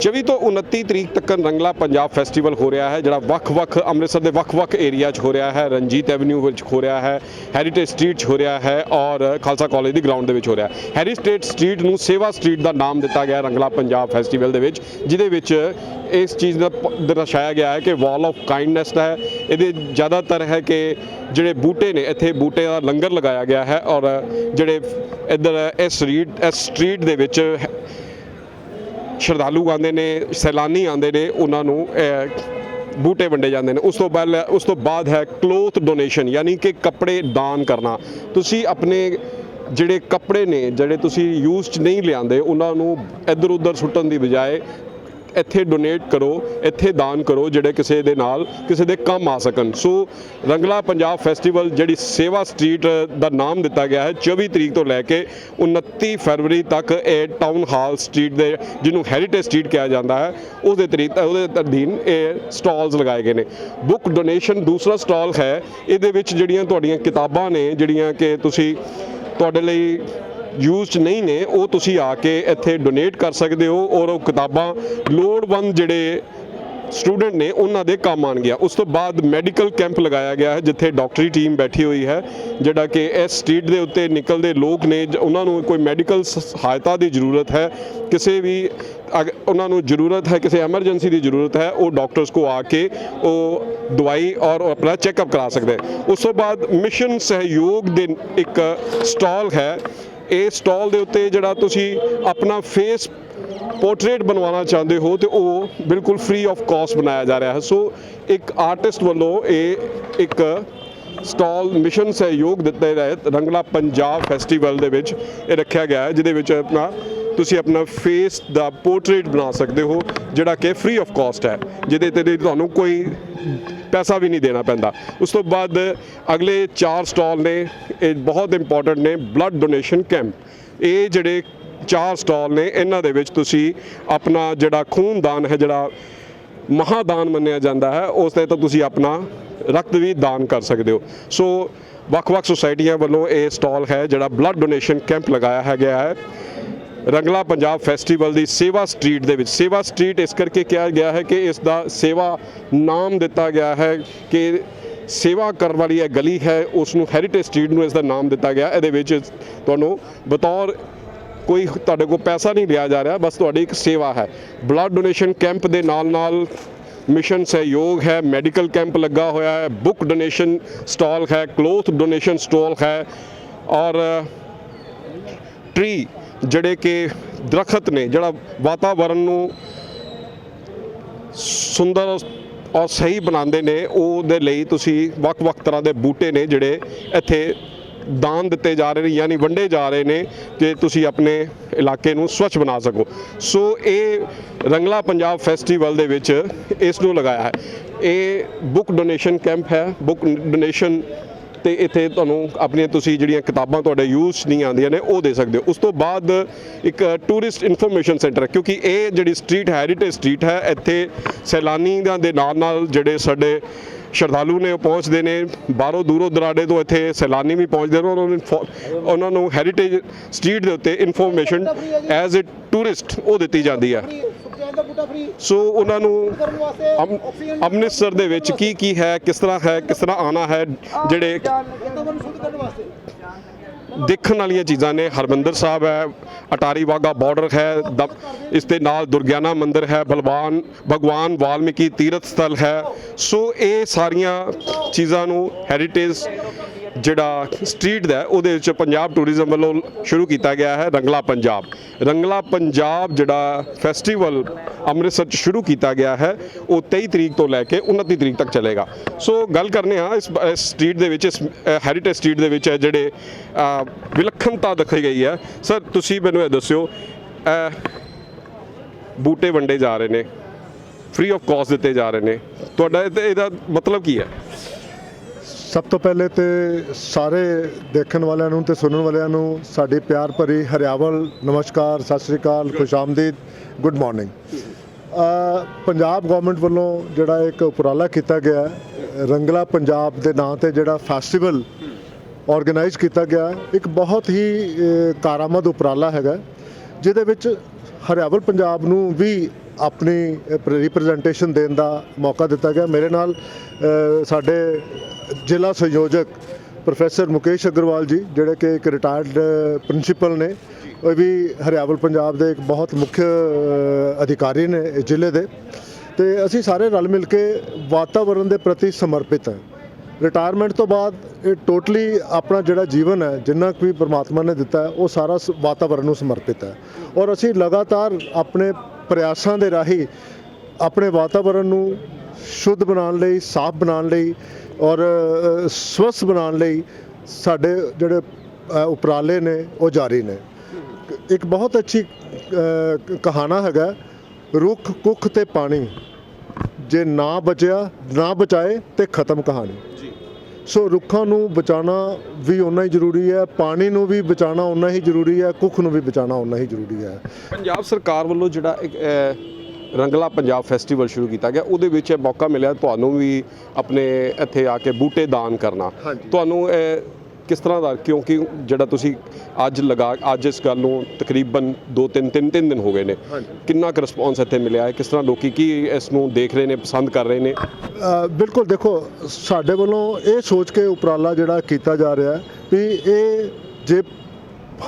24 ਤੋਂ 29 ਤਰੀਕ ਤੱਕ ਰੰਗਲਾ ਪੰਜਾਬ ਫੈਸਟੀਵਲ ਹੋ ਰਿਹਾ ਹੈ, ਜਿਹੜਾ ਵੱਖ-ਵੱਖ ਅੰਮ੍ਰਿਤਸਰ ਦੇ ਵੱਖ-ਵੱਖ ਏਰੀਆ 'ਚ ਹੋ ਰਿਹਾ ਹੈ। ਰਣਜੀਤ ਐਵਨਿਊ ਵਿੱਚ ਹੋ ਰਿਹਾ ਹੈ ਹੈਰੀਟੇਜ ਸਟਰੀਟ 'ਚ ਹੋ ਰਿਹਾ ਹੈ ਔਰ ਖਾਲਸਾ ਕਾਲਜ ਦੀ ਗਰਾਊਂਡ ਦੇ ਵਿੱਚ ਹੋ ਰਿਹਾ ਹੈ। ਹੈਰੀਟੇਜ ਸਟਰੀਟ ਨੂੰ ਸੇਵਾ ਸਟਰੀਟ ਦਾ ਨਾਮ ਦਿੱਤਾ ਗਿਆ ਰੰਗਲਾ ਪੰਜਾਬ ਫੈਸਟੀਵਲ ਦੇ ਵਿੱਚ, ਜਿਹਦੇ ਵਿੱਚ ਇਸ ਚੀਜ਼ ਦਾ ਦਰਸਾਇਆ ਗਿਆ ਹੈ ਕਿ ਵਾਲ ਆਫ ਕਾਈਂਡਨੈਸ ਹੈ। ਇਹਦੇ ਜ਼ਿਆਦਾਤਰ ਹੈ ਕਿ ਜਿਹੜੇ ਬੂਟੇ ਨੇ, ਇੱਥੇ ਬੂਟੇ ਦਾ ਲੰਗਰ ਲਗਾਇਆ ਗਿਆ ਹੈ ਔਰ ਜਿਹੜੇ ਇੱਧਰ ਇਸ ਸਟਰੀਟ ਇਸ ਸਟਰੀਟ ਦੇ ਵਿੱਚ ਸ਼ਰਧਾਲੂ ਆਉਂਦੇ ਨੇ, ਸੈਲਾਨੀ ਆਉਂਦੇ ਨੇ, ਉਹਨਾਂ ਨੂੰ ਬੂਟੇ ਵੰਡੇ ਜਾਂਦੇ ਨੇ। ਉਸ ਤੋਂ ਬਾਅਦ, ਉਸ ਤੋਂ ਬਾਅਦ ਹੈ ਕਲੋਥ ਡੋਨੇਸ਼ਨ, ਯਾਨੀ ਕਿ ਕੱਪੜੇ ਦਾਨ ਕਰਨਾ। ਤੁਸੀਂ ਆਪਣੇ ਜਿਹੜੇ ਕੱਪੜੇ ਨੇ, ਜਿਹੜੇ ਤੁਸੀਂ ਯੂਜ਼ 'ਚ ਨਹੀਂ ਲਿਆਂਦੇ, ਉਹਨਾਂ ਨੂੰ ਇੱਧਰ ਉੱਧਰ ਸੁੱਟਣ ਦੀ ਬਜਾਏ ਇੱਥੇ ਡੋਨੇਟ ਕਰੋ, ਇੱਥੇ ਦਾਨ ਕਰੋ, ਜਿਹੜੇ ਕਿਸੇ ਦੇ ਨਾਲ ਕਿਸੇ ਦੇ ਕੰਮ ਆ ਸਕਣ। ਸੋ ਰੰਗਲਾ ਪੰਜਾਬ ਫੈਸਟੀਵਲ ਜਿਹੜੀ ਸੇਵਾ ਸਟਰੀਟ ਦਾ ਨਾਮ ਦਿੱਤਾ ਗਿਆ ਹੈ 24 ਤਰੀਕ ਤੋਂ ਲੈ ਕੇ 29 ਫਰਵਰੀ ਤੱਕ ਇਹ ਟਾਊਨ ਹਾਲ ਸਟਰੀਟ ਦੇ, ਜਿਹਨੂੰ ਹੈਰੀਟੇਜ ਸਟਰੀਟ ਕਿਹਾ ਜਾਂਦਾ ਹੈ ਉਸ ਦੇ ਤਰੀਕ, ਉਹਦੇ ਅਧੀਨ ਇਹ ਸਟਾਲਸ ਲਗਾਏ ਗਏ ਨੇ। ਬੁੱਕ ਡੋਨੇਸ਼ਨ ਦੂਸਰਾ ਸਟਾਲ ਹੈ, ਇਹਦੇ ਵਿੱਚ ਜਿਹੜੀਆਂ ਤੁਹਾਡੀਆਂ ਕਿਤਾਬਾਂ ਨੇ, ਜਿਹੜੀਆਂ ਕਿ ਤੁਸੀਂ ਤੁਹਾਡੇ ਲਈ ਯੂਜ਼ਡ ਨਹੀਂ ਨੇ, ਉਹ ਤੁਸੀਂ ਆ ਕੇ ਇੱਥੇ ਡੋਨੇਟ ਕਰ ਸਕਦੇ ਹੋ ਔਰ ਉਹ ਕਿਤਾਬਾਂ ਲੋੜਵੰਦ ਜਿਹੜੇ ਸਟੂਡੈਂਟ ਨੇ, ਉਹਨਾਂ ਦੇ ਕੰਮ ਆਉਣਗੀਆਂ ਉਸ ਤੋਂ ਬਾਅਦ ਮੈਡੀਕਲ ਕੈਂਪ ਲਗਾਇਆ ਗਿਆ ਹੈ, ਜਿੱਥੇ ਡਾਕਟਰੀ ਟੀਮ ਬੈਠੀ ਹੋਈ ਹੈ, ਜਿਹੜਾ ਕਿ ਇਸ ਸਟਰੀਟ ਦੇ ਉੱਤੇ ਨਿਕਲਦੇ ਲੋਕ ਨੇ ਉਹਨਾਂ ਨੂੰ ਕੋਈ ਮੈਡੀਕਲ ਸਹਾਇਤਾ ਦੀ ਜ਼ਰੂਰਤ ਹੈ, ਕਿਸੇ ਵੀ ਅਗ- ਉਹਨਾਂ ਨੂੰ ਜ਼ਰੂਰਤ ਹੈ, ਕਿਸੇ ਐਮਰਜੈਂਸੀ ਦੀ ਜ਼ਰੂਰਤ ਹੈ, ਉਹ ਡਾਕਟਰਸ ਕੋ ਆ ਕੇ ਉਹ ਦਵਾਈ ਔਰ ਆਪਣਾ ਚੈੱਕਅਪ ਕਰਾ ਸਕਦੇ। ਉਸ ਤੋਂ ਬਾਅਦ ਮਿਸ਼ਨ ਸਹਿਯੋਗ ਦੇ ਇੱਕ ਸਟਾਲ ਹੈ ਇਹ ਸਟਾਲ ਦੇ ਉੱਤੇ ਜਿਹੜਾ ਤੁਸੀਂ ਆਪਣਾ ਫੇਸ ਪੋਰਟਰੇਟ ਬਣਵਾਉਣਾ ਚਾਹੁੰਦੇ ਹੋ ਤੇ ਉਹ ਬਿਲਕੁਲ ਫ੍ਰੀ ਆਫ ਕਾਸਟ ਬਣਾਇਆ ਜਾ ਰਿਹਾ ਹੈ। ਸੋ ਇੱਕ ਆਰਟਿਸਟ ਵੱਲੋਂ ਇਹ ਇੱਕ ਸਟਾਲ ਮਿਸ਼ਨ ਸਹਿਯੋਗ ਦਿੱਤੇ ਰਹਿਤ ਰੰਗਲਾ ਪੰਜਾਬ ਫੈਸਟੀਵਲ ਦੇ ਵਿੱਚ ਇਹ ਰੱਖਿਆ ਗਿਆ ਹੈ, ਜਿਹਦੇ ਵਿੱਚ ਆਪਣਾ ਤੁਸੀਂ ਆਪਣਾ ਫੇਸ ਦਾ ਪੋਰਟਰੇਟ ਬਣਾ ਸਕਦੇ ਹੋ, ਜਿਹੜਾ ਕਿ ਫ੍ਰੀ ਆਫ ਕਾਸਟ ਹੈ, ਜਿਹਦੇ ਤੇ ਤੁਹਾਨੂੰ ਕੋਈ ਪੈਸਾ ਵੀ ਨਹੀਂ ਦੇਣਾ ਪੈਂਦਾ। ਉਸ ਤੋਂ ਬਾਅਦ ਅਗਲੇ ਚਾਰ ਸਟਾਲ ਨੇ, ਇਹ ਬਹੁਤ ਇੰਪੋਰਟੈਂਟ ਨੇ ਬਲੱਡ ਡੋਨੇਸ਼ਨ ਕੈਂਪ ਇਹ ਜਿਹੜੇ ਚਾਰ ਸਟਾਲ ਨੇ, ਇਹਨਾਂ ਦੇ ਵਿੱਚ ਤੁਸੀਂ ਆਪਣਾ ਜਿਹੜਾ ਖੂਨਦਾਨ ਹੈ, ਜਿਹੜਾ ਮਹਾਦਾਨ ਮੰਨਿਆ ਜਾਂਦਾ ਹੈ, ਉਸ ਤੇ ਤਾਂ ਤੁਸੀਂ ਆਪਣਾ ਰਕਤ ਵੀ ਦਾਨ ਕਰ ਸਕਦੇ ਹੋ। ਸੋ, ਵੱਖ-ਵੱਖ ਸੁਸਾਇਟੀਆਂ ਵੱਲੋਂ ਇਹ ਸਟਾਲ ਹੈ, ਜਿਹੜਾ ਬਲੱਡ ਡੋਨੇਸ਼ਨ ਕੈਂਪ ਲਗਾਇਆ ਹੈ, ਗਿਆ ਹੈ। ਰੰਗਲਾ ਪੰਜਾਬ ਫੈਸਟੀਵਲ ਦੀ ਸੇਵਾ ਸਟਰੀਟ ਦੇ ਵਿੱਚ। ਸੇਵਾ ਸਟਰੀਟ ਇਸ ਕਰਕੇ ਕਿਹਾ ਗਿਆ ਹੈ ਕਿ ਇਸ ਦਾ ਸੇਵਾ ਨਾਮ ਦਿੱਤਾ ਗਿਆ ਹੈ ਕਿ ਸੇਵਾ ਕਰਨ ਵਾਲੀ ਇਹ ਗਲੀ ਹੈ ਉਸ ਨੂੰ ਹੈਰੀਟੇਜ ਸਟਰੀਟ ਨੂੰ ਇਸ ਦਾ ਨਾਮ ਦਿੱਤਾ ਗਿਆ। ਇਹਦੇ ਵਿੱਚ ਤੁਹਾਨੂੰ ਬਤੌਰ ਕੋਈ ਤੁਹਾਡੇ ਕੋਲ ਪੈਸਾ ਨਹੀਂ ਲਿਆ ਜਾ ਰਿਹਾ, ਬਸ ਤੁਹਾਡੀ ਇੱਕ ਸੇਵਾ ਹੈ। ਬਲੱਡ ਡੋਨੇਸ਼ਨ ਕੈਂਪ ਦੇ ਨਾਲ ਨਾਲ ਮਿਸ਼ਨ ਸਹਿਯੋਗ ਹੈ, ਮੈਡੀਕਲ ਕੈਂਪ ਲੱਗਾ ਹੋਇਆ ਹੈ, ਬੁੱਕ ਡੋਨੇਸ਼ਨ ਸਟਾਲ ਹੈ, ਕਲੋਥ ਡੋਨੇਸ਼ਨ ਸਟਾਲ ਹੈ ਔਰ ਟ੍ਰੀ ਜਿਹੜੇ ਕਿ ਦਰਖਤ ਨੇ, ਜਿਹੜਾ ਵਾਤਾਵਰਣ ਨੂੰ ਸੁੰਦਰ ਔਰ ਸਹੀ ਬਣਾਉਂਦੇ ਨੇ, ਉਹਦੇ ਲਈ ਤੁਸੀਂ ਵੱਖ-ਵੱਖ ਤਰ੍ਹਾਂ ਦੇ ਬੂਟੇ ਨੇ ਜਿਹੜੇ ਇੱਥੇ ਦਾਨ ਦਿੱਤੇ ਜਾ ਰਹੇ ਨੇ, ਯਾਨੀ ਵੰਡੇ ਜਾ ਰਹੇ ਨੇ ਕਿ ਤੁਸੀਂ ਆਪਣੇ ਇਲਾਕੇ ਨੂੰ ਸਵੱਛ ਬਣਾ ਸਕੋ। ਸੋ ਇਹ ਰੰਗਲਾ ਪੰਜਾਬ ਫੈਸਟੀਵਲ ਦੇ ਵਿੱਚ ਇਸ ਨੂੰ ਲਗਾਇਆ ਹੈ। ਇਹ ਬੁੱਕ ਡੋਨੇਸ਼ਨ ਕੈਂਪ ਹੈ। ਬੁੱਕ ਡੋਨੇਸ਼ਨ ਤੇ ਇੱਥੇ ਤੁਹਾਨੂੰ ਆਪਣੀਆਂ ਤੁਸੀਂ ਜਿਹੜੀਆਂ ਕਿਤਾਬਾਂ ਤੁਹਾਡੇ ਯੂਜ਼ ਨਹੀਂ ਆਉਂਦੀਆਂ ਨੇ, ਉਹ ਦੇ ਸਕਦੇ ਹੋ। ਉਸ ਤੋਂ ਬਾਅਦ ਇੱਕ ਟੂਰਿਸਟ ਇਨਫੋਰਮੇਸ਼ਨ ਸੈਂਟਰ ਕਿਉਂਕਿ ਇਹ ਜਿਹੜੀ ਸਟਰੀਟ ਹੈਰੀਟੇਜ ਸਟਰੀਟ ਹੈ, ਇੱਥੇ ਸੈਲਾਨੀਆਂ ਦੇ ਨਾਲ ਨਾਲ ਜਿਹੜੇ ਸਾਡੇ ਸ਼ਰਧਾਲੂ ਨੇ ਉਹ ਪਹੁੰਚਦੇ ਨੇ, ਬਾਹਰੋਂ ਦੂਰੋਂ ਦਰਾਡੇ ਤੋਂ ਇੱਥੇ ਸੈਲਾਨੀ ਵੀ ਪਹੁੰਚਦੇ ਨੇ ਉਹਨਾਂ ਨੂੰ ਇਨਫੋ- ਉਹਨਾਂ ਨੂੰ ਹੈਰੀਟੇਜ ਸਟਰੀਟ ਦੇ ਉੱਤੇ ਇਨਫੋਰਮੇਸ਼ਨ ਐਜ਼ ਅ ਟੂਰਿਸਟ ਉਹ ਦਿੱਤੀ ਜਾਂਦੀ ਹੈ। ਸੋ ਉਹਨਾਂ ਨੂੰ ਕਰਨ ਅੰਮ੍ਰਿਤਸਰ ਦੇ ਵਿੱਚ ਕੀ ਕੀ ਹੈ, ਕਿਸ ਤਰ੍ਹਾਂ ਹੈ, ਕਿਸ ਤਰ੍ਹਾਂ ਆਣਾ ਹੈ, ਜਿਹੜੇ ਵਾਤਾਵਰਨ ਸ਼ੁੱਧ ਕਰਨ ਵਾਸਤੇ ਦੇਖਣ ਵਾਲੀਆਂ ਚੀਜ਼ਾਂ ਨੇ। ਹਰਮੰਦਰ ਸਾਹਿਬ ਹੈ, ਅਟਾਰੀ ਵਾਗਾ ਬਾਰਡਰ ਹੈ ਦ- ਇਸ ਦੇ ਨਾਲ ਦੁਰਗਿਆਨਾ ਮੰਦਿਰ ਹੈ, ਬਲਵਾਨ, ਭਗਵਾਨ ਵਾਲਮੀਕੀ ਤੀਰਥ ਸਥਲ ਹੈ। ਸੋ ਇਹ ਸਾਰੀਆਂ ਚੀਜ਼ਾਂ ਨੂੰ ਹੈਰੀਟੇਜ ਜਿਹੜਾ ਸਟਰੀਟ ਦਾ ਉਹਦੇ ਵਿੱਚ ਪੰਜਾਬ ਟੂਰਿਜ਼ਮ ਵੱਲੋਂ ਸ਼ੁਰੂ ਕੀਤਾ ਗਿਆ ਹੈ, ਰੰਗਲਾ ਪੰਜਾਬ। ਰੰਗਲਾ ਪੰਜਾਬ ਜਿਹੜਾ ਫੈਸਟੀਵਲ ਅੰਮ੍ਰਿਤਸਰ 'ਚ ਸ਼ੁਰੂ ਕੀਤਾ ਗਿਆ ਹੈ, ਉਹ 23 ਤਰੀਕ ਤੋਂ ਲੈ ਕੇ 29 ਤਰੀਕ ਤੱਕ ਚੱਲੇਗਾ। ਸੋ ਗੱਲ ਕਰਨੇ ਆ, ਇਸ ਸਟਰੀਟ ਦੇ ਵਿੱਚ, ਇਸ ਹੈਰੀਟੇਜ ਸਟਰੀਟ ਦੇ ਵਿੱਚ ਜਿਹੜੇ ਵਿਲੱਖਣਤਾ ਦਿਖਾਈ ਗਈ ਹੈ। ਸਰ, ਤੁਸੀਂ ਮੈਨੂੰ ਇਹ ਦੱਸਿਓ ਬੂਟੇ ਵੰਡੇ ਜਾ ਰਹੇ ਨੇ ਫ੍ਰੀ ਆਫ ਕਾਸਟ ਦਿੱਤੇ ਜਾ ਰਹੇ ਨੇ। ਤੁਹਾਡਾ ਇਹਦਾ- ਇਹਦਾ ਮਤਲਬ ਕੀ ਹੈ? ਸਭ ਤੋਂ ਪਹਿਲੇ ਤੇ ਸਾਰੇ ਦੇਖਣ ਵਾਲਿਆਂ ਨੂੰ ਤੇ ਸੁਣਨ ਵਾਲਿਆਂ ਨੂੰ ਸਾਡੀ ਪਿਆਰ ਭਰੀ ਹਰਿਆਵਲ ਨਮਸਕਾਰ ਸਤਿ ਸ੍ਰੀ ਅਕਾਲ ਖੁਸ਼ਾਮਦੀਦ ਗੁੱਡ ਮਾਰਨਿੰਗ। ਪੰਜਾਬ ਗਵਰਨਮੈਂਟ ਵੱਲੋਂ ਜਿਹੜਾ ਇੱਕ ਉਪਰਾਲਾ ਕੀਤਾ ਗਿਆ ਰੰਗਲਾ ਪੰਜਾਬ ਦੇ ਨਾਂ ਤੇ ਜਿਹੜਾ ਫੈਸਟੀਵਲ ਆਰਗੇਨਾਈਜ਼ ਕੀਤਾ ਗਿਆ ਇੱਕ ਬਹੁਤ ਹੀ ਅ, ਕਾਰਾਮਦ ਉਪਰਾਲਾ ਹੈਗਾ ਜਿਹਦੇ ਵਿੱਚ ਹਰਿਆਵਲ ਪੰਜਾਬ ਨੂੰ ਵੀ ਆਪਣੀ ਰਿਪਰੈਜ਼ੈਂਟੇਸ਼ਨ ਦੇਣ ਦਾ ਮੌਕਾ ਦਿੱਤਾ ਗਿਆ। ਮੇਰੇ ਨਾਲ ਸਾਡੇ ਜ਼ਿਲ੍ਹਾ ਸੰਯੋਜਕ ਪ੍ਰੋਫੈਸਰ ਮੁਕੇਸ਼ ਅਗਰਵਾਲ ਜੀ, ਜਿਹੜੇ ਕਿ ਇੱਕ ਰਿਟਾਇਰਡ ਪ੍ਰਿੰਸੀਪਲ ਨੇ, ਉਹ ਵੀ ਹਰਿਆਵਲ ਪੰਜਾਬ ਦੇ ਇੱਕ ਬਹੁਤ ਮੁੱਖ ਅਧਿਕਾਰੀ ਨੇ ਇਸ ਜ਼ਿਲ੍ਹੇ ਦੇ। ਤੇ ਅਸੀਂ ਸਾਰੇ ਰਲ ਮਿਲ ਕੇ ਵਾਤਾਵਰਣ ਦੇ ਪ੍ਰਤੀ ਸਮਰਪਿਤ ਹਾਂ। ਰਿਟਾਇਰਮੈਂਟ ਤੋਂ ਬਾਅਦ ਇਹ ਟੋਟਲੀ ਆਪਣਾ ਜਿਹੜਾ ਜੀਵਨ ਹੈ, ਜਿੰਨਾ ਕੁ ਵੀ ਪ੍ਰਮਾਤਮਾ ਨੇ ਦਿੱਤਾ ਉਹ ਸਾਰਾ ਸ- ਵਾਤਾਵਰਣ ਨੂੰ ਸਮਰਪਿਤ ਹੈ। ਔਰ ਅਸੀਂ ਲਗਾਤਾਰ ਆਪਣੇ ਪ੍ਰਯਾਸਾਂ ਦੇ ਰਾਹੀਂ ਆਪਣੇ ਵਾਤਾਵਰਣ ਨੂੰ ਸ਼ੁੱਧ ਬਣਾਉਣ ਲਈ ਸਾਫ਼ ਬਣਾਉਣ ਲਈ ਔਰ ਅ, ਸਵੱਛ ਬਣਾਉਣ ਲਈ ਸਾਡੇ ਜਿਹੜੇ ਉਪਰਾਲੇ ਨੇ ਉਹ ਜਾਰੀ ਨੇ। ਇੱਕ ਬਹੁਤ ਅੱਛੀ ਕਹਾਣਾ ਹੈਗਾ ਰੁੱਖ ਕੁੱਖ ਤੇ ਪਾਣੀ। ਜੇ ਨਾ ਬਚਿਆ ਨਾ ਬਚਾਏ ਤੇ ਖਤਮ ਕਹਾਣੀ। ਸੋ ਰੁੱਖਾਂ ਨੂੰ ਬਚਾਉਣਾ ਵੀ ਓਨਾ ਹੀ ਜ਼ਰੂਰੀ ਹੈ ਪਾਣੀ ਨੂੰ ਵੀ ਬਚਾਉਣਾ ਓਨਾ ਹੀ ਜ਼ਰੂਰੀ ਹੈ ਕੁੱਖ ਨੂੰ ਵੀ ਬਚਾਉਣਾ ਓਨਾ ਹੀ ਜ਼ਰੂਰੀ ਹੈ। ਪੰਜਾਬ ਸਰਕਾਰ ਵੱਲੋਂ ਜਿਹੜਾ ਇੱਕ ਰੰਗਲਾ ਪੰਜਾਬ ਫੈਸਟੀਵਲ ਸ਼ੁਰੂ ਕੀਤਾ ਗਿਆ। ਉਹਦੇ ਵਿੱਚ ਇਹ ਮੌਕਾ ਮਿਲਿਆ ਤੁਹਾਨੂੰ ਵੀ ਆਪਣੇ ਇੱਥੇ ਆ ਕੇ ਬੂਟੇ ਦਾਨ ਕਰਨਾ। ਤੁਹਾਨੂੰ ਇਹ ਕਿਸ ਤਰ੍ਹਾਂ ਦਾ ਕਿਉਂਕਿ ਜਿਹੜਾ ਤੁਸੀਂ ਅੱਜ ਲਗਾ ਅੱਜ ਇਸ ਗੱਲ ਨੂੰ ਤਕਰੀਬਨ 2 3 3 3 ਦਿਨ ਹੋ ਗਏ ਨੇ। ਕਿੰਨਾ ਕੁ ਰਿਸਪੌਂਸ ਇੱਥੇ ਮਿਲਿਆ ਹੈ? ਕਿਸ ਤਰ੍ਹਾਂ ਲੋਕੀ ਕੀ ਇਸ ਨੂੰ ਦੇਖ ਰਹੇ ਨੇ ਪਸੰਦ ਕਰ ਰਹੇ ਨੇ? ਬਿਲਕੁਲ ਦੇਖੋ ਸਾਡੇ ਵੱਲੋਂ ਇਹ ਸੋਚ ਕੇ ਉਪਰਾਲਾ ਜਿਹੜਾ ਕੀਤਾ ਜਾ ਰਿਹਾ ਹੈ ਵੀ ਇਹ ਜੇ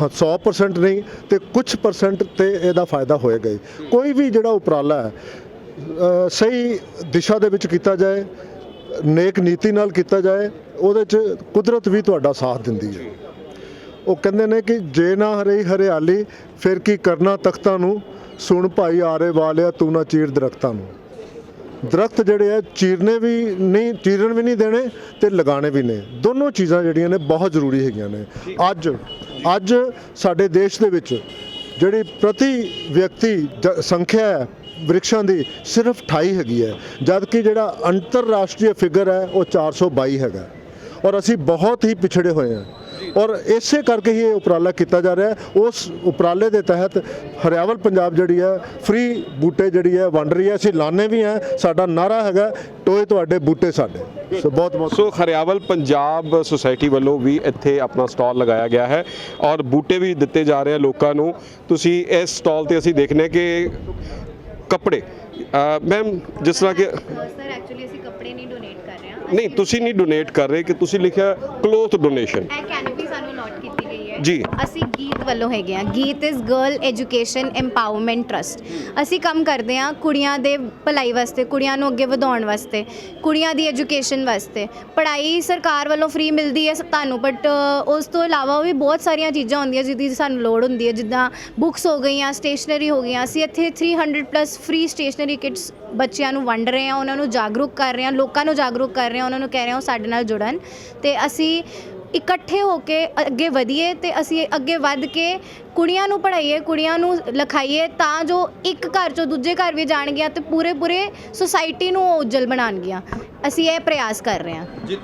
100% ਨਹੀਂ ਤੇ ਕੁਝ ਪਰਸੈਂਟ ਤੇ ਇਹਦਾ ਫਾਇਦਾ ਹੋਏਗਾ ਹੀ ਕੋਈ ਵੀ ਜਿਹੜਾ ਉਪਰਾਲਾ ਹੈ ਸਹੀ ਦਿਸ਼ਾ ਦੇ ਵਿੱਚ ਕੀਤਾ ਜਾਏ, ਨੇਕ ਨੀਤੀ ਨਾਲ ਕੀਤਾ ਜਾਏ, ਉਹਦੇ 'ਚ ਕੁਦਰਤ ਵੀ ਤੁਹਾਡਾ ਸਾਥ ਦਿੰਦੀ ਹੈ। ਉਹ ਕਹਿੰਦੇ ਨੇ ਕਿ ਜੇ ਨਾ ਹਰੇ ਹਰਿਆਲੀ, ਫਿਰ ਕੀ ਕਰਨਾ ਤਖਤਾਂ ਨੂੰ? ਸੁਣ ਭਾਈ ਆਰੇ ਵਾਲਿਆ, ਤੂੰ ਨਾ ਚੀਰ ਦਰਖਤਾਂ ਨੂੰ। ਦਰਖਤ ਜਿਹੜੇ ਆ, ਚੀਰਨੇ ਵੀ ਨਹੀਂ, ਚੀਰਨ ਵੀ ਨਹੀਂ ਦੇਣੇ ਤੇ ਲਗਾਉਣੇ ਵੀ ਨੇ। ਦੋਨੋਂ ਚੀਜ਼ਾਂ ਜਿਹੜੀਆਂ ਨੇ ਬਹੁਤ ਜ਼ਰੂਰੀ ਹੈਗੀਆਂ ਨੇ। ਅੱਜ ਅੱਜ ਸਾਡੇ ਦੇਸ਼ ਦੇ ਵਿੱਚ ਜਿਹੜੀ ਪ੍ਰਤੀ ਵਿਅਕਤੀ ਜ- ਸੰਖਿਆ ਹੈ ਵ੍ਰਿਕਸ਼ਾਂ ਦੀ ਸਿਰਫ 28 ਹੈਗੀ ਹੈ ਜਦ ਕਿ ਜਿਹੜਾ ਅੰਤਰਰਾਸ਼ਟਰੀ ਫਿਗਰ ਹੈ ਉਹ 422 ਹੈਗਾ। ਔਰ ਅਸੀਂ ਬਹੁਤ ਹੀ ਪਿਛੜੇ ਹੋਏ ਹਾਂ। ਔਰ ਇਸੇ ਕਰਕੇ ਹੀ ਇਹ ਉਪਰਾਲਾ ਕੀਤਾ ਜਾ ਰਿਹਾ ਹੈ। ਉਸ ਉਪਰਾਲੇ ਦੇ ਤਹਿਤ ਹਰਿਆਵਲ ਪੰਜਾਬ ਜਿਹੜੀ ਹੈ ਫ੍ਰੀ ਬੂਟੇ ਜਿਹੜੀ ਹੈ ਵੰਡ ਰਹੀ ਹੈ। ਅਸੀਂ ਲਾਣੇ ਵੀ ਹੈ। ਸਾਡਾ ਨਾਰਾ ਹੈਗਾ ਟੋਏ ਤੁਹਾਡੇ ਬੂਟੇ ਸਾਡੇ। ਸੋ ਬਹੁਤ ਬਹੁਤ ਸੋ ਹਰਿਆਵਲ ਪੰਜਾਬ ਸੁਸਾਇਟੀ ਵੱਲੋਂ ਵੀ ਇੱਥੇ ਆਪਣਾ ਸਟਾਲ ਲਗਾਇਆ ਗਿਆ ਹੈ ਔਰ ਬੂਟੇ ਵੀ ਦਿੱਤੇ ਜਾ ਰਹੇ ਆ ਲੋਕਾਂ ਨੂੰ। ਤੁਸੀਂ ਇਸ ਸਟਾਲ ਤੇ ਅਸੀਂ ਦੇਖਨੇ ਕਿ ਕੱਪੜੇ ਮੈਮ ਜਿਸ ਤਰ੍ਹਾਂ ਕਿ ਸਰ ਐਕਚੁਅਲੀ ਅਸੀਂ ਨਹੀਂ ਤੁਸੀਂ ਨਹੀਂ ਡੋਨੇਟ ਕਰ ਰਹੇ ਕਿ ਤੁਸੀਂ ਲਿਖਿਆ ਕਲੋਥ ਡੋਨੇਸ਼ਨ ਇਹ ਕੈਨੋਪੀ ਸਾਨੂੰ ਜੀ। ਅਸੀਂ ਗੀਤ ਵੱਲੋਂ ਹੈਗੇ ਆ GEET is girl education empowerment trust ਅਸੀਂ ਕੰਮ ਕਰਦੇ ਆ ਕੁੜੀਆਂ ਦੇ ਭਲਾਈ ਵਾਸਤੇ, ਕੁੜੀਆਂ ਨੂੰ ਅੱਗੇ ਵਧਾਉਣ ਵਾਸਤੇ, ਕੁੜੀਆਂ ਦੀ ਐਜੂਕੇਸ਼ਨ ਵਾਸਤੇ। ਪੜ੍ਹਾਈ ਸਰਕਾਰ ਵੱਲੋਂ ਫ੍ਰੀ ਮਿਲਦੀ ਹੈ ਤੁਹਾਨੂੰ ਬਟ ਉਸ ਤੋਂ ਇਲਾਵਾ ਵੀ ਬਹੁਤ ਸਾਰੀਆਂ ਚੀਜ਼ਾਂ ਹੁੰਦੀਆਂ ਜਿਹਦੀ ਸਾਨੂੰ ਲੋੜ ਹੁੰਦੀ ਹੈ। ਜਿੱਦਾਂ ਬੁੱਕਸ ਹੋ ਗਈਆਂ ਸਟੇਸ਼ਨਰੀ ਹੋ ਗਈਆਂ। ਅਸੀਂ ਇੱਥੇ 300 ਪਲੱਸ ਫ੍ਰੀ ਸਟੇਸ਼ਨਰੀ ਕਿਟਸ ਬੱਚਿਆਂ ਨੂੰ ਵੰਡ ਰਹੇ ਹਾਂ, ਉਹਨਾਂ ਨੂੰ ਜਾਗਰੂਕ ਕਰ ਰਹੇ ਹਾਂ, ਲੋਕਾਂ ਨੂੰ ਜਾਗਰੂਕ ਕਰ ਰਹੇ ਹਾਂ, ਉਹਨਾਂ ਨੂੰ ਕਹਿ ਰਹੇ ਹਾਂ ਉਹ ਸਾਡੇ ਨਾਲ ਜੁੜਨ। ਤੇ ਅਸੀਂ ਇਕੱਠੇ ਹੋ ਕੇ ਅੱਗੇ ਵਧੀਏ ਤੇ ਅਸੀਂ ਅੱਗੇ ਵੱਧ ਕੇ ਕੁੜੀਆਂ ਨੂੰ ਪੜ੍ਹਾਈਏ, ਕੁੜੀਆਂ ਨੂੰ ਲਿਖਾਈਏ ਤਾਂ ਜੋ ਇੱਕ ਘਰ ਚੋਂ ਦੂਜੇ ਘਰ ਵੀ ਜਾਣਗੀਆਂ ਤੇ ਪੂਰੇ ਪੂਰੇ ਸੁਸਾਇਟੀ ਨੂੰ ਉਹ ਉੱਜਲ ਬਣਾਉਣਗੀਆਂ। ਅਸੀਂ ਇਹ ਪ੍ਰਯਾਸ ਕਰ ਰਹੇ ਹਾਂ। ਜੀ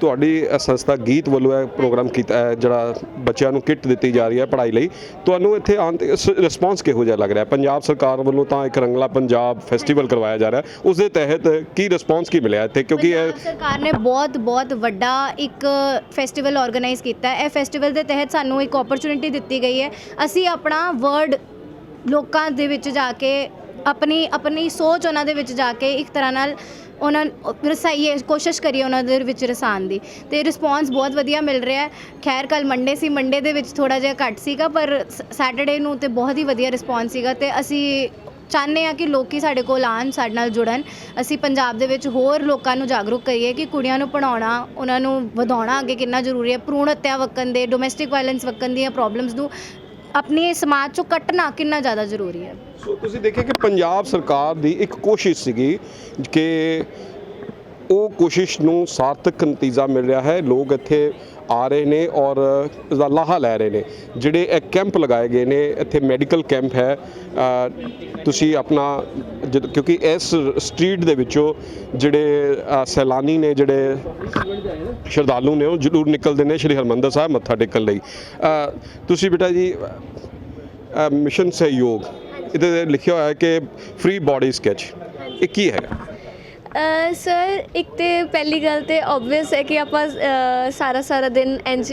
ਤੁਹਾਡੀ ਸੰਸਥਾ ਗੀਤ ਵੱਲੋਂ ਇਹ ਪ੍ਰੋਗਰਾਮ ਕੀਤਾ ਹੈ, ਜਿਹੜਾ ਬੱਚਿਆਂ ਨੂੰ ਕਿੱਟ ਦਿੱਤੀ ਜਾ ਰਹੀ ਹੈ ਪੜ੍ਹਾਈ ਲਈ ਤੁਹਾਨੂੰ ਇੱਥੇ ਆਉਣ ਤੇ ਰਿਸਪਾਂਸ ਕਿਹੋ ਜਿਹਾ ਲੱਗ ਰਿਹਾ? ਪੰਜਾਬ ਸਰਕਾਰ ਵੱਲੋਂ ਤਾਂ ਇੱਕ ਰੰਗਲਾ ਪੰਜਾਬ ਫੈਸਟੀਵਲ ਕਰਵਾਇਆ ਜਾ ਰਿਹਾ। ਉਸ ਦੇ ਤਹਿਤ ਕੀ ਰਿਸਪਾਂਸ ਕੀ ਮਿਲਿਆ ਇੱਥੇ? ਕਿਉਂਕਿ ਇਹ ਸਰਕਾਰ ਨੇ ਬਹੁਤ ਬਹੁਤ ਵੱਡਾ ਇੱਕ ਫੈਸਟੀਵਲ ਆਰਗੇਨਾਈਜ਼ ਕੀਤਾ ਹੈ। ਇਹ ਫੈਸਟੀਵਲ ਦੇ ਤਹਿਤ ਸਾਨੂੰ ਇੱਕ ਓਪਰਚ्युनिटी ਦਿੱਤੀ ਗਈ ਹੈ। ਅਸੀਂ ਆਪਣਾ ਵਰਡ ਲੋਕਾਂ ਦੇ ਵਿੱਚ ਜਾ ਕੇ ਆਪਣੀ ਆਪਣੀ ਸੋਚ ਉਹਨਾਂ ਦੇ ਵਿੱਚ ਜਾ ਕੇ ਇੱਕ ਤਰ੍ਹਾਂ ਨਾਲ ਉਹਨਾਂ ਰਸਾਈਏ ਕੋਸ਼ਿਸ਼ ਕਰੀਏ ਉਹਨਾਂ ਦੇ ਵਿੱਚ ਰਸਾਉਣ ਦੀ। ਤੇ ਰਿਸਪੌਂਸ ਬਹੁਤ ਵਧੀਆ ਮਿਲ ਰਿਹਾ ਹੈ। ਖੈਰ ਕੱਲ ਮੰਡੇ ਸੀ। ਮੰਡੇ ਦੇ ਵਿੱਚ ਥੋੜਾ ਜਿਹਾ ਘੱਟ ਸੀਗਾ, ਪਰ ਸੈਟਰਡੇ ਨੂੰ ਤੇ ਬਹੁਤ ਹੀ ਵਧੀਆ ਰਿਸਪੌਂਸ ਸੀਗਾ ਤੇ ਅਸੀਂ ਚਾਹੁੰਦੇ ਆ ਕਿ ਲੋਕੀ ਸਾਡੇ ਕੋਲ ਆਉਣ, ਸਾਡੇ ਨਾਲ ਜੁੜਨ। ਅਸੀਂ ਪੰਜਾਬ ਦੇ ਵਿੱਚ ਹੋਰ ਲੋਕਾਂ ਨੂੰ ਜਾਗਰੂਕ ਕਰੀਏ ਕਿ ਕੁੜੀਆਂ ਨੂੰ ਪੜਾਉਣਾ ਉਹਨਾਂ ਨੂੰ ਵਧਾਉਣਾ ਅੱਗੇ ਕਿੰਨਾ ਜ਼ਰੂਰੀ ਹੈ। ਭਰੂਣ ਹੱਤਿਆ ਵਕਨ ਦੇ ਡੋਮੈਸਟਿਕ ਵਾਇਲੈਂਸ ਵਕਨ ਦੀਆਂ ਪ੍ਰੋਬਲਮਸ ਨੂੰ ਆਪਣੇ ਸਮਾਜ ਚੋਂ ਕੱਟਣਾ ਕਿੰਨਾ ਜ਼ਿਆਦਾ ਜ਼ਰੂਰੀ ਹੈ। ਸੋ ਤੁਸੀਂ ਦੇਖਿਆ ਕਿ ਪੰਜਾਬ ਸਰਕਾਰ ਦੀ ਇੱਕ ਕੋਸ਼ਿਸ਼ ਸੀਗੀ ਕਿ ਉਹ ਕੋਸ਼ਿਸ਼ ਨੂੰ ਸਾਰਥਕ ਨਤੀਜਾ ਮਿਲ ਰਿਹਾ ਹੈ। ਲੋਕ ਇੱਥੇ ਆ ਰਹੇ ਨੇ ਔਰ ਇਸਦਾ ਲਾਹਾ ਲੈ ਰਹੇ ਨੇ। ਜਿਹੜੇ ਇਹ ਕੈਂਪ ਲਗਾਏ ਗਏ ਨੇ, ਇੱਥੇ ਮੈਡੀਕਲ ਕੈਂਪ ਹੈ। ਤੁਸੀਂ ਆਪਣਾ ਜਦ- ਕਿਉਂਕਿ ਇਸ ਸਟਰੀਟ ਦੇ ਵਿੱਚੋਂ ਜਿਹੜੇ ਸੈਲਾਨੀ ਨੇ, ਜਿਹੜੇ ਸ਼ਰਧਾਲੂ ਨੇ, ਉਹ ਜ਼ਰੂਰ ਨਿਕਲਦੇ ਨੇ। ਸ਼੍ਰੀ ਹਰਮੰਦਰ ਸਾਹਿਬ ਮੱਥਾ ਟੇਕਣ ਲਈ। ਤੁਸੀਂ ਬੇਟਾ ਜੀ ਮਿਸ਼ਨ ਸਹਿਯੋਗ ਇਹਦੇ ਤੇ ਲਿਖਿਆ ਹੋਇਆ ਹੈ ਕਿ ਫ੍ਰੀ ਬਾਡੀ ਸਕੈਚ ਇਹ ਕੀ ਹੈਗਾ? ਸਰ ਇੱਕ ਤੇ ਪਹਿਲੀ ਗੱਲ ਤੇ ਆਬਵੀਅਸ ਹੈ ਕਿ ਆਪਾਂ ਅ, ਸਾਰਾ ਸਾਰਾ ਦਿਨ ਇੰਜ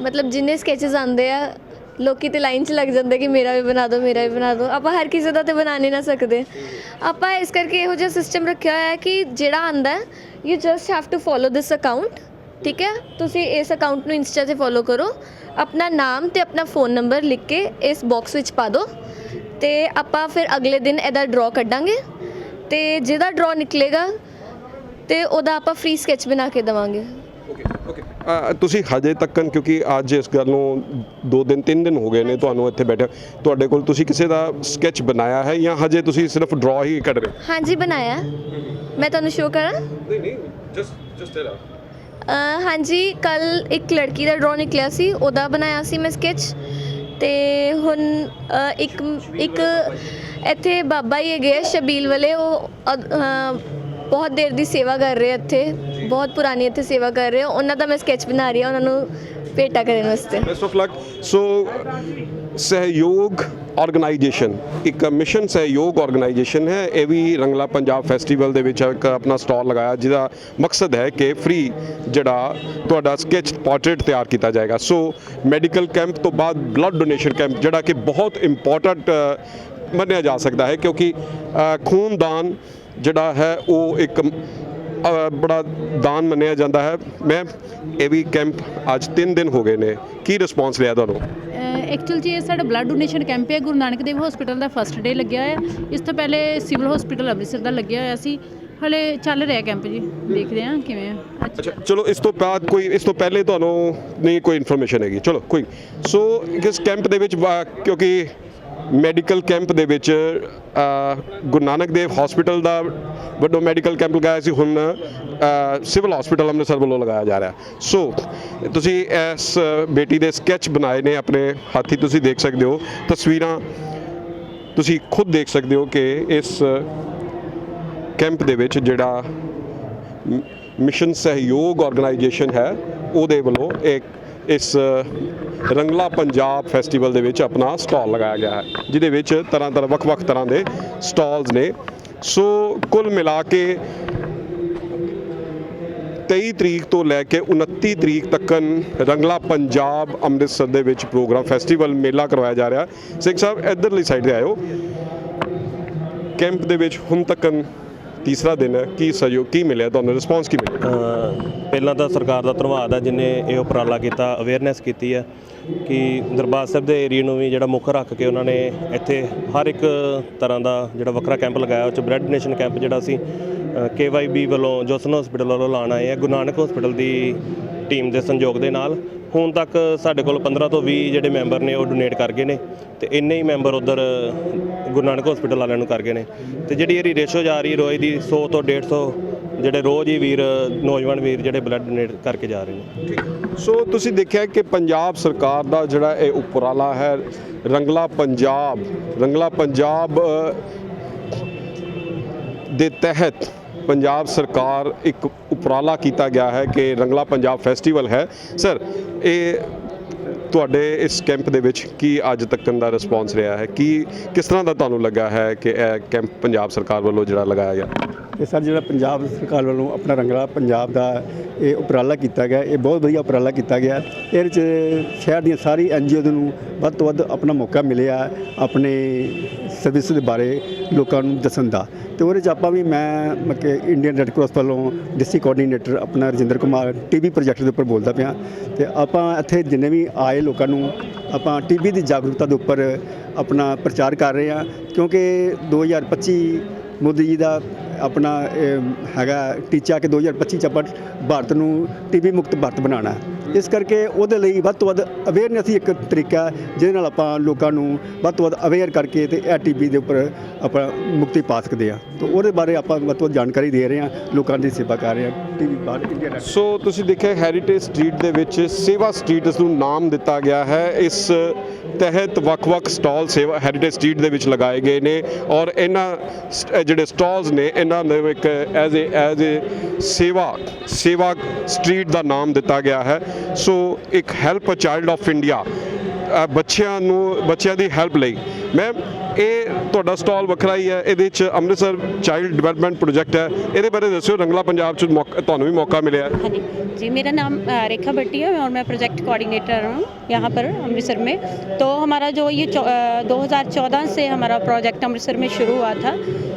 ਮਤਲਬ ਜਿੰਨੇ ਸਕੈਚਸ ਆਉਂਦੇ ਆ ਲੋਕੀ ਤੇ ਲਾਈਨ 'ਚ ਲੱਗ ਜਾਂਦੇ ਕਿ ਮੇਰਾ ਵੀ ਬਣਾ ਦਿਓ ਮੇਰਾ ਵੀ ਬਣਾ ਦਿਓ ਆਪਾਂ ਹਰ ਕਿਸੇ ਦਾ ਤੇ ਬਣਾ ਨਹੀਂ ਨਾ ਸਕਦੇ। ਆਪਾਂ ਇਸ ਕਰਕੇ ਇਹੋ ਜਿਹਾ ਸਿਸਟਮ ਰੱਖਿਆ ਹੋਇਆ ਹੈ ਕਿ ਜਿਹੜਾ ਆਂਦਾ you just have to follow this account ਠੀਕ ਹੈ? ਤੁਸੀਂ ਇਸ ਅਕਾਊਂਟ ਨੂੰ ਇੰਸਟਾ ਤੇ ਫੋਲੋ ਕਰੋ। ਆਪਣਾ ਨਾਮ ਤੇ ਆਪਣਾ ਫੋਨ ਨੰਬਰ ਲਿਖ ਕੇ ਇਸ ਬਾਕਸ ਵਿੱਚ ਪਾ ਦਿਓ ਤੇ ਆਪਾਂ ਫਿਰ ਅਗਲੇ ਦਿਨ ਇਹਦਾ ਡਰਾ ਕੱਢਾਂਗੇ ਤੇ ਜਿਹਦਾ ਡਰਾ ਨਿਕਲੇਗਾ ਤੇ ਉਹਦਾ ਆਪਾਂ ਫ੍ਰੀ ਸਕੈਚ ਬਣਾ ਕੇ ਦੇਵਾਂਗੇ। ਤੁਸੀਂ ਹਜੇ ਤੱਕਨ ਕਿਉਂਕਿ ਅੱਜ ਇਸ ਗੱਲ ਨੂੰ 2 ਦਿਨ 3 ਦਿਨ ਹੋ ਗਏ ਨੇ ਤੁਹਾਨੂੰ ਇੱਥੇ ਬੈਠੇ ਤੁਹਾਡੇ ਕੋਲ ਤੁਸੀਂ ਕਿਸੇ ਦਾ ਸਕੈਚ ਬਣਾਇਆ ਹੈ ਜਾਂ ਹਜੇ ਤੁਸੀਂ ਸਿਰਫ ਡਰਾ ਹੀ ਕੱਢ ਰਹੇ ਹੋ? ਹਾਂਜੀ ਬਣਾਇਆ। ਮੈਂ ਤੁਹਾਨੂੰ ਸ਼ੋਅ ਕਰਾਂ? ਨਹੀਂ ਨਹੀਂ ਜਸਟ ਜਸਟ ਟੈਲ ਅ, ਹਾਂਜੀ ਕੱਲ ਇੱਕ ਲੜਕੀ ਦਾ ਡਰਾ ਨਿਕਲਿਆ ਸੀ ਉਹਦਾ ਬਣਾਇਆ ਸੀ ਮੈਂ ਸਕੈਚ ਤੇ ਹੁਣ ਅ, ਇੱਕ ਇੱਕ ਇੱਥੇ ਬਾਬਾ ਹੀ ਹੈਗੇ ਆ ਸ਼ਬੀਲ ਵਾਲੇ ਉਹ ਅ, ਅ, ਬਹੁਤ ਦੇਰ ਦੀ ਸੇਵਾ ਕਰ ਰਹੇ ਆ ਇੱਥੇ ਬਹੁਤ ਪੁਰਾਣੀ ਇੱਥੇ ਸੇਵਾ ਕਰ ਰਹੇ ਆ। ਉਹਨਾਂ ਦਾ ਮੈਂ ਸਕੈਚ ਬਣਾ ਰਹੀ ਹਾਂ ਉਹਨਾਂ ਨੂੰ ਭੇਟਾ ਕਰਨ ਵਾਸਤੇ। ਬੈਸਟ ਆਫ ਲੱਕ ਸੋ ਸਹਿਯੋਗ ਆਰਗੇਨਾਈਜੇਸ਼ਨ। ਇੱਕ ਮਿਸ਼ਨ ਸਹਿਯੋਗ ਆਰਗੇਨਾਈਜੇਸ਼ਨ ਹੈ, ਇਹ ਵੀ ਰੰਗਲਾ ਪੰਜਾਬ ਫੈਸਟੀਵਲ ਦੇ ਵਿੱਚ ਇੱਕ ਆਪਣਾ ਸਟਾਲ ਲਗਾਇਆ, ਜਿਹਦਾ ਮਕਸਦ ਹੈ ਕਿ ਫ੍ਰੀ ਜਿਹੜਾ ਤੁਹਾਡਾ ਸਕੈਚ ਪੋਰਟਰੇਟ ਤਿਆਰ ਕੀਤਾ ਜਾਏਗਾ। ਸੋ ਮੈਡੀਕਲ ਕੈਂਪ ਤੋਂ ਬਾਅਦ ਬਲੱਡ ਡੋਨੇਸ਼ਨ ਕੈਂਪ ਜਿਹੜਾ ਕਿ ਬਹੁਤ ਇੰਪੋਰਟੈਂਟ ਮੰਨਿਆ ਜਾ ਸਕਦਾ ਹੈ, ਕਿਉਂਕਿ ਖੂਨਦਾਨ ਜਿਹੜਾ ਹੈ, ਉਹ ਇੱਕ ਬੜਾ ਦਾਨ ਮੰਨਿਆ ਜਾਂਦਾ ਹੈ। ਮੈਂ ਇਹ ਵੀ ਕੈਂਪ ਅੱਜ 3 ਦਿਨ ਹੋ ਗਏ ਨੇ। ਕੀ ਰਿਸਪੌਂਸ ਲਿਆ ਤੁਹਾਨੂੰ? ਐਕਚੁਅਲ ਜੀ ਇਹ ਸਾਡਾ ਬਲੱਡ ਡੋਨੇਸ਼ਨ ਕੈਂਪ ਹੈ। ਗੁਰੂ ਨਾਨਕ ਦੇਵ ਹਸਪੀਟਲ ਦਾ ਫਸਟ ਡੇ ਲੱਗਿਆ ਹੈ ਇਸ ਤੋਂ ਪਹਿਲੇ ਸਿਵਲ ਹਸਪੀਟਲ ਅੰਮ੍ਰਿਤਸਰ ਦਾ ਲੱਗਿਆ ਹੋਇਆ ਸੀ। ਹਲੇ ਚੱਲ ਰਿਹਾ ਕੈਂਪ ਜੀ। ਦੇਖਦੇ ਹਾਂ ਕਿਵੇਂ ਆ। ਅੱਛਾ ਚਲੋ ਇਸ ਤੋਂ ਬਾਅਦ ਕੋਈ ਇਸ ਤੋਂ ਪਹਿਲੇ ਤੁਹਾਨੂੰ ਨਹੀਂ ਕੋਈ ਇਨਫੋਰਮੇਸ਼ਨ ਹੈਗੀ। ਚਲੋ ਕੋਈ ਸੋ ਇਸ ਕੈਂਪ ਦੇ ਵਿੱਚ ਕਿਉਂਕਿ ਮੈਡੀਕਲ ਕੈਂਪ ਦੇ ਵਿੱਚ ਗੁਰੂ ਨਾਨਕ ਦੇਵ ਹਸਪੀਟਲ ਦਾ ਵੱਡਾ ਮੈਡੀਕਲ ਕੈਂਪ ਲਗਾਇਆ ਸੀ, ਹੁਣ ਸਿਵਲ ਹਸਪੀਟਲ ਅੰਮ੍ਰਿਤਸਰ ਵੱਲੋਂ ਲਗਾਇਆ ਜਾ ਰਿਹਾ। ਸੋ, ਤੁਸੀਂ ਇਸ ਬੇਟੀ ਦੇ ਸਕੈਚ ਬਣਾਏ ਨੇ ਆਪਣੇ ਹੱਥੀ, ਤੁਸੀਂ ਦੇਖ ਸਕਦੇ ਹੋ। ਤਸਵੀਰਾਂ ਤੁਸੀਂ ਖੁਦ ਦੇਖ ਸਕਦੇ ਹੋ ਕਿ ਇਸ ਕੈਂਪ ਦੇ ਵਿੱਚ ਜਿਹੜਾ ਮਿਸ਼ਨ ਸਹਿਯੋਗ ਆਰਗੇਨਾਈਜੇਸ਼ਨ ਹੈ, ਉਹਦੇ ਵੱਲੋਂ ਇੱਕ ਇਸ ਰੰਗਲਾ ਪੰਜਾਬ ਫੈਸਟੀਵਲ ਦੇ ਵਿੱਚ ਆਪਣਾ ਸਟਾਲ ਲਗਾਇਆ ਗਿਆ ਹੈ, ਜਿਹਦੇ ਵਿੱਚ ਤਰ੍ਹਾਂ ਤਰ੍ਹਾਂ ਵੱਖ-ਵੱਖ ਤਰ੍ਹਾਂ ਦੇ ਸਟਾਲਸ ਨੇ। ਸੋ ਕੁੱਲ ਮਿਲਾ ਕੇ 23 ਤਰੀਕ ਤੋਂ ਲੈ ਕੇ 29 ਤਰੀਕ ਤੱਕਨ ਰੰਗਲਾ ਪੰਜਾਬ ਅੰਮ੍ਰਿਤਸਰ ਦੇ ਵਿੱਚ ਪ੍ਰੋਗਰਾਮ, ਫੈਸਟੀਵਲ ਮੇਲਾ ਕਰਵਾਇਆ ਜਾ ਰਿਹਾ ਸਿੰਘ ਸਾਹਿਬ, ਇੱਧਰਲੀ ਸਾਈਡ ਤੇ ਆਇਓ। ਕੈਂਪ ਦੇ ਵਿੱਚ ਹੁਣ ਤੱਕਨ ਤੀਸਰਾ ਦਿਨ ਹੈ, ਕੀ ਸਹਿਯੋਗ ਕੀ ਮਿਲਿਆ ਤੁਹਾਨੂੰ? ਰਿਸਪੌਂਸ ਕੀ ਮਿਲਿਆ? ਪਹਿਲਾਂ ਤਾਂ ਸਰਕਾਰ ਦਾ ਧੰਨਵਾਦ ਹੈ, ਜਿਨੇ ਇਹ ਉਪਰਾਲਾ ਕੀਤਾ ਅਵੇਅਰਨੈਸ ਕੀਤੀ ਹੈ ਕਿ ਦਰਬਾਰ ਸਾਹਿਬ ਦੇ ਏਰੀਆ ਨੂੰ ਵੀ ਜਿਹੜਾ ਮੁੱਖ ਰੱਖ ਕੇ ਉਹਨਾਂ ਨੇ ਇੱਥੇ ਹਰ ਇੱਕ ਤਰ੍ਹਾਂ ਦਾ ਜਿਹੜਾ ਵੱਖਰਾ ਕੈਂਪ ਲਗਾਇਆ, ਉਹ ਚ ਬਲੱਡ ਡੋਨੇਸ਼ਨ ਕੈਂਪ ਜਿਹੜਾ ਸੀ ਕੇਵਾਈਬੀ ਵੱਲੋਂ ਜੋਸਨ ਹਸਪੀਟਲ ਵੱਲੋਂ ਲਾਉਣ ਆਏ ਆ, ਗੁਰੂ ਨਾਨਕ ਹਸਪੀਟਲ ਦੀ ਟੀਮ ਦੇ ਸੰਯੋਗ ਦੇ ਨਾਲ ਹੁਣ ਤੱਕ ਸਾਡੇ ਕੋਲ 15 ਤੋਂ 20 ਜਿਹੜੇ ਮੈਂਬਰ ਨੇ ਉਹ ਡੋਨੇਟ ਕਰ ਗਏ ਨੇ ਤੇ ਇੰਨੇ ਹੀ ਮੈਂਬਰ ਉਧਰ ਗੁਰੂ ਨਾਨਕ ਹਸਪੀਟਲ ਵਾਲਿਆਂ ਨੂੰ ਕਰ ਗਏ ਨੇ ਤੇ ਜਿਹੜੀ ਇਹਦੀ ਰੇਸ਼ੋ ਜਾ ਰਹੀ ਰੋਜ਼ ਦੀ 100 ਤੋਂ 150 ਜਿਹੜੇ ਰੋਜ਼ ਹੀ ਵੀਰ, ਨੌਜਵਾਨ ਵੀਰ ਜਿਹੜੇ ਬਲੱਡ ਡੋਨੇਟ ਕਰਕੇ ਜਾ ਰਹੇ ਨੇ। ਸੋ ਤੁਸੀਂ ਦੇਖਿਆ ਕਿ ਪੰਜਾਬ ਸਰਕਾਰ ਦਾ ਜਿਹੜਾ ਇਹ ਉਪਰਾਲਾ ਹੈ, ਰੰਗਲਾ ਪੰਜਾਬ ਰੰਗਲਾ ਪੰਜਾਬ ਦੇ ਤਹਿਤ ਪੰਜਾਬ ਸਰਕਾਰ ਇੱਕ ਉਪਰਾਲਾ ਕੀਤਾ ਗਿਆ ਹੈ ਕਿ ਰੰਗਲਾ ਪੰਜਾਬ ਫੈਸਟੀਵਲ ਹੈ। ਸਰ ਇਹ ਤੁਹਾਡੇ ਇਸ ਕੈਂਪ ਦੇ ਵਿੱਚ ਕੀ ਅੱਜ ਤੱਕ ਦਾ ਰਿਸਪੌਂਸ ਰਿਹਾ ਹੈ? ਕੀ, ਕਿਸ ਤਰ੍ਹਾਂ ਦਾ ਤੁਹਾਨੂੰ ਲੱਗਾ ਹੈ ਕਿ ਇਹ ਕੈਂਪ ਪੰਜਾਬ ਸਰਕਾਰ ਵੱਲੋਂ ਜਿਹੜਾ ਲਗਾਇਆ ਗਿਆ? ਇਹ ਸਰ ਜਿਹੜਾ ਪੰਜਾਬ ਸਰਕਾਰ ਵੱਲੋਂ ਆਪਣਾ ਰੰਗਲਾ ਪੰਜਾਬ ਦਾ ਇਹ ਉਪਰਾਲਾ ਕੀਤਾ ਗਿਆ, ਇਹ ਬਹੁਤ ਵਧੀਆ ਉਪਰਾਲਾ ਕੀਤਾ ਗਿਆ। ਇਹਦੇ 'ਚ ਸ਼ਹਿਰ ਦੀਆਂ ਸਾਰੀ ਐਨਜੀਓ ਨੂੰ ਵੱਧ ਤੋਂ ਵੱਧ ਆਪਣਾ ਮੌਕਾ ਮਿਲਿਆ ਆਪਣੇ ਸਰਵਿਸ ਦੇ ਬਾਰੇ ਲੋਕਾਂ ਨੂੰ ਦੱਸਣ ਦਾ। ਤੇ ਉਹਦੇ 'ਚ ਆਪਾਂ ਵੀ ਮੈਂ ਮਤਲਬ ਕਿ ਇੰਡੀਅਨ ਰੈੱਡ ਕਰਾਸ ਵੱਲੋਂ ਡਿਸਟ੍ਰਿਕਟ ਕੋਆਰਡੀਨੇਟਰ ਆਪਣਾ ਰਜਿੰਦਰ ਕੁਮਾਰ ਟੀਬੀ ਪ੍ਰੋਜੈਕਟ ਦੇ ਉੱਪਰ ਬੋਲਦਾ ਪਿਆ। ਤੇ ਆਪਾਂ ਇੱਥੇ ਜਿੰਨੇ ਵੀ ਆਏ ਲੋਕਾਂ ਨੂੰ, ਆਪਾਂ ਟੀਬੀ ਦੀ ਜਾਗਰੂਕਤਾ ਦੇ ਉੱਪਰ ਆਪਣਾ ਪ੍ਰਚਾਰ ਕਰ ਰਹੇ ਹਾਂ, ਕਿਉਂਕਿ 2025 ਮੋਦੀ ਜੀ ਦਾ ਆਪਣਾ ਹੈਗਾ ਟੀਚਾ ਕਿ 2025 ਚ ਆਪਾਂ ਭਾਰਤ ਨੂੰ ਟੀਬੀ ਮੁਕਤ ਭਾਰਤ ਬਣਾਉਣਾ ਇਸ ਕਰਕੇ ਉਹਦੇ ਲਈ ਵੱਧ ਤੋਂ ਵੱਧ ਅਵੇਅਰਨੈਸ ਹੀ ਇੱਕ ਤਰੀਕਾ ਜਿਹਦੇ ਨਾਲ ਆਪਾਂ ਲੋਕਾਂ ਨੂੰ ਵੱਧ ਤੋਂ ਵੱਧ ਅਵੇਅਰ ਕਰਕੇ ਤੇ ਇਹ ਟੀਬੀ ਦੇ ਉੱਪਰ ਆਪਾਂ ਮੁਕਤੀ ਪਾ ਸਕਦੇ ਆ ਤਾਂ ਉਹਦੇ ਬਾਰੇ ਆਪਾਂ ਵੱਧ ਤੋਂ ਵੱਧ ਜਾਣਕਾਰੀ ਦੇ ਰਹੇ ਹਾਂ, ਲੋਕਾਂ ਦੀ ਸੇਵਾ ਕਰ ਰਹੇ ਹਾਂ, ਟੀਬੀ ਬਾਹਰ ਇੰਡੀਆ ਸੋ ਤੁਸੀਂ ਦੇਖਿਆ ਹੈਰੀਟੇਜ ਸਟਰੀਟ ਦੇ ਵਿੱਚ ਸੇਵਾ ਸਟਰੀਟ ਇਸ ਨੂੰ ਨਾਮ ਦਿੱਤਾ ਗਿਆ ਹੈ। ਇਸ ਤਹਿਤ ਵੱਖ-ਵੱਖ ਸਟਾਲ ਸੇਵਾ ਹੈਰੀਟੇਜ ਸਟਰੀਟ ਦੇ ਵਿੱਚ ਲਗਾਏ ਗਏ ਨੇ ਔਰ ਇਹਨਾਂ ਸ- ਜਿਹੜੇ ਸਟਾਲਸ ਨੇ, ਇਹਨਾਂ ਨੂੰ ਇੱਕ ਐਜ਼ ਏ ਐਜ਼ ਏ ਸੇਵਾ ਸੇਵਾ ਸਟਰੀਟ ਦਾ ਨਾਮ ਦਿੱਤਾ ਗਿਆ ਹੈ। ਸੋ ਇੱਕ help a child of India ਬੱਚਿਆਂ ਨੂੰ ਬੱਚਿਆਂ ਦੀ ਹੈਲਪ ਲਈ ਮੈਮ ਇਹ ਤੁਹਾਡਾ ਸਟਾਲ ਵੱਖਰਾ ਹੀ ਹੈ ਇਹਦੇ ਵਿੱਚ ਅੰਮ੍ਰਿਤਸਰ ਚਾਈਲਡ ਡਿਵੈਲਪਮੈਂਟ ਪ੍ਰੋਜੈਕਟ ਹੈ ਇਹਦੇ ਬਾਰੇ ਦੱਸਿਓ ਰੰਗਲਾ ਪੰਜਾਬ ਚ ਮੌਕਾ- ਤੁਹਾਨੂੰ ਵੀ ਮੌਕਾ ਮਿਲਿਆ ਹੈ हाँ जी जी मेरा नाम अ, रेखा भट्टी है और मैं प्रोजेक्ट कोऑर्डिनेटर हूँ यहाँ पर अमृतसर में तो हमारा जो ये चौ- अ, 2014 से हमारा प्रोजेक्ट अमृतसर में शुरू हुआ था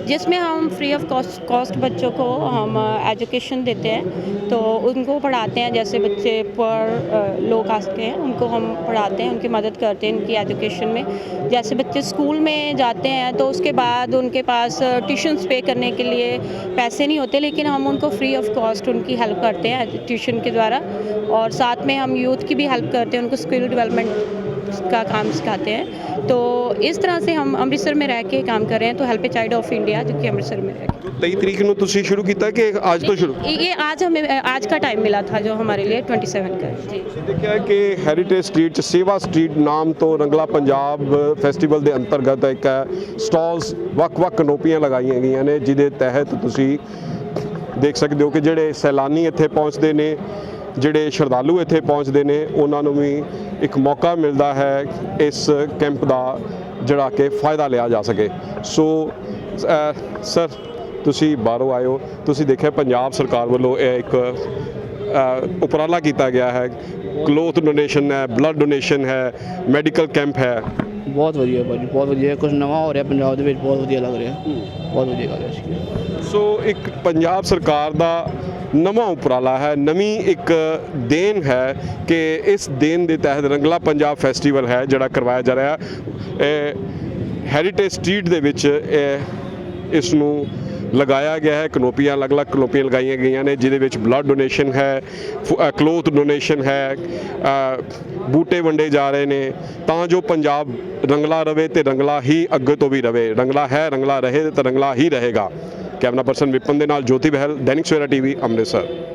जिसमें हम फ्री ऑफ कॉस्ट कॉस्ट बच्चों को हम एजुकेशन देते हैं तो उनको पढ़ाते हैं जैसे बच्चे पर लो कास्ट के हैं उनको हम पढ़ाते हैं उनकी मदद करते हैं उनकी एजुकेशन में। जैसे बच्चे स्कूल में जाते हैं तो उसके बाद उनके पास ट्यूशन्स पे करने के लिए पैसे नहीं होते, लेकिन हम उनको फ्री ऑफ़ कॉस्ट उनकी हेल्प करते हैं, ट्यूशन के द्वारा। और साथ में हम यूथ की भी हेल्प करते हैं, उनको स्किल डेवलपमेंट का काम सिखाते हैं। तो इस तरह से हम अमृतसर में रह के काम कर रहे हैं तो help a child of India जो कि अमृतसर में रह के 23 ਤਰੀਕ ਨੂੰ ਤੁਸੀਂ ਸ਼ੁਰੂ ਕੀਤਾ ਕਿ ਅੱਜ ਤੋਂ ਸ਼ੁਰੂ ये ये आज हमें आज का टाइम मिला था जो हमारे लिए 27 का जी ਦੇਖਿਆ ਹੈ ਕਿ ਹੈਰੀਟੇਜ ਸਟਰੀਟ ਚ ਸੇਵਾ ਸਟਰੀਟ ਨਾਮ ਤੋਂ ਰੰਗਲਾ ਪੰਜਾਬ ਫੈਸਟੀਵਲ ਦੇ ਅੰਤਰਗਤ ਇੱਕ ਸਟਾਲਸ ਵੱਖ-ਵੱਖ ਕਨੋਪੀਆਂ ਲਗਾਈਆਂ ਗਈਆਂ ਨੇ ਜਿਹਦੇ ਤਹਿਤ ਤੁਸੀਂ ਦੇਖ ਸਕਦੇ ਹੋ ਕਿ ਜਿਹੜੇ ਸੈਲਾਨੀ ਇੱਥੇ ਪਹੁੰਚਦੇ ਨੇ ਜਿਹੜੇ ਸ਼ਰਧਾਲੂ ਇੱਥੇ ਪਹੁੰਚਦੇ ਨੇ ਉਹਨਾਂ ਨੂੰ ਵੀ ਇੱਕ ਮੌਕਾ ਮਿਲਦਾ ਹੈ ਇਸ ਕੈਂਪ ਦਾ ਜਿਹੜਾ ਕਿ ਫਾਇਦਾ ਲਿਆ ਜਾ ਸਕੇ। ਸੋ ਸਰ ਤੁਸੀਂ ਬਾਹਰੋਂ ਹੋ। ਤੁਸੀਂ ਦੇਖਿਆ ਪੰਜਾਬ ਸਰਕਾਰ ਵੱਲੋਂ ਇਹ ਇੱਕ ਉਪਰਾਲਾ ਕੀਤਾ ਗਿਆ ਹੈ। ਕਲੋਥ ਡੋਨੇਸ਼ਨ ਹੈ ਬਲੱਡ ਡੋਨੇਸ਼ਨ ਹੈ ਮੈਡੀਕਲ ਕੈਂਪ ਹੈ। ਬਹੁਤ ਵਧੀਆ ਭਾਜੀ ਬਹੁਤ ਵਧੀਆ। ਕੁਝ ਨਵਾਂ ਹੋ ਰਿਹਾ ਪੰਜਾਬ ਦੇ ਵਿੱਚ ਬਹੁਤ ਵਧੀਆ ਲੱਗ ਰਿਹਾ। ਬਹੁਤ ਵਧੀਆ ਕਰ ਰਿਹਾ ਸੀ ਸੋ ਇੱਕ ਪੰਜਾਬ ਸਰਕਾਰ ਦਾ ਨਵਾਂ ਉਪਰਾਲਾ ਹੈ, ਨਵੀਂ ਇੱਕ ਦੇਨ ਹੈ ਕਿ ਇਸ ਦੇਨ ਦੇ ਤਹਿਤ ਰੰਗਲਾ ਪੰਜਾਬ ਫੈਸਟੀਵਲ ਹੈ ਜਿਹੜਾ ਕਰਵਾਇਆ ਜਾ ਰਿਹਾ। ਹੈ ਹੈਰੀਟੇਜ ਸਟਰੀਟ ਦੇ ਵਿੱਚ ਇਸ ਨੂੰ ਲਗਾਇਆ ਗਿਆ ਹੈ। ਕਨੋਪੀਆਂ, ਅਲੱਗ-ਅਲੱਗ ਕਨੋਪੀਆਂ ਲਗਾਈਆਂ ਗਈਆਂ ਨੇ, ਜਿਹਦੇ ਵਿੱਚ ਬਲੱਡ ਡੋਨੇਸ਼ਨ ਹੈ ਕਲੋਥ ਡੋਨੇਸ਼ਨ ਹੈ ਬੂਟੇ ਵੰਡੇ ਜਾ ਰਹੇ ਨੇ। ਤਾਂ ਜੋ ਪੰਜਾਬ ਰੰਗਲਾ ਰਵੇ ਤੇ ਰੰਗਲਾ ਹੀ ਅੱਗੇ ਤੋਂ ਵੀ ਰਵੇ। ਰੰਗਲਾ ਹੈ, ਰੰਗਲਾ ਰਹੇ ਤੇ ਰੰਗਲਾ ਹੀ ਰਹੇਗਾ। ਕੈਮਰਾ ਪਰਸਨ ਵਿਪਨ ਦੇ ਨਾਲ ਜੋਤੀ ਬਹਿਲ ਦੈਨਿਕ ਸਵੇਰਾ ਟੀਵੀ ਅੰਮ੍ਰਿਤਸਰ।